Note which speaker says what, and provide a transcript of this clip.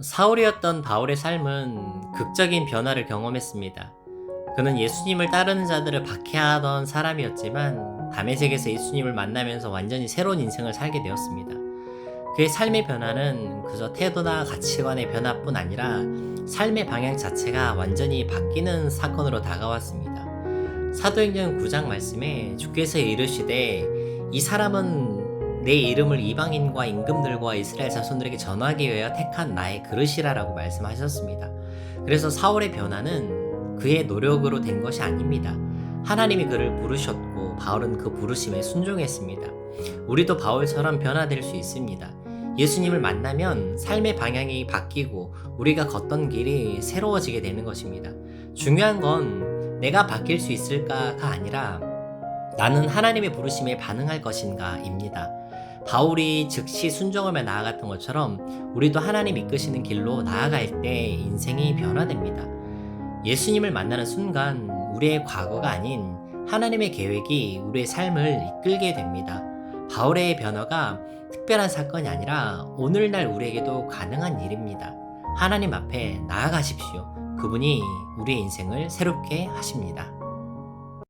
Speaker 1: 사울이었던 바울의 삶은 극적인 변화를 경험했습니다. 그는 예수님을 따르는 자들을 박해하던 사람이었지만 담에색에서 예수님을 만나면서 완전히 새로운 인생을 살게 되었습니다. 그의 삶의 변화는 그저 태도나 가치관의 변화뿐 아니라 삶의 방향 자체가 완전히 바뀌는 사건으로 다가왔습니다. 사도행전 9장 말씀에 주께서 이르시되 이 사람은 내 이름을 이방인과 임금들과 이스라엘 자손들에게 전하기 위하여 택한 나의 그릇이라라고 말씀하셨습니다. 그래서 사울의 변화는 그의 노력으로 된 것이 아닙니다. 하나님이 그를 부르셨고 바울은 그 부르심에 순종했습니다. 우리도 바울처럼 변화될 수 있습니다. 예수님을 만나면 삶의 방향이 바뀌고 우리가 걷던 길이 새로워지게 되는 것입니다. 중요한 건 내가 바뀔 수 있을까가 아니라 나는 하나님의 부르심에 반응할 것인가입니다. 바울이 즉시 순종하며 나아갔던 것처럼 우리도 하나님 이끄시는 길로 나아갈 때 인생이 변화됩니다. 예수님을 만나는 순간 우리의 과거가 아닌 하나님의 계획이 우리의 삶을 이끌게 됩니다. 바울의 변화가 특별한 사건이 아니라 오늘날 우리에게도 가능한 일입니다. 하나님 앞에 나아가십시오. 그분이 우리의 인생을 새롭게 하십니다.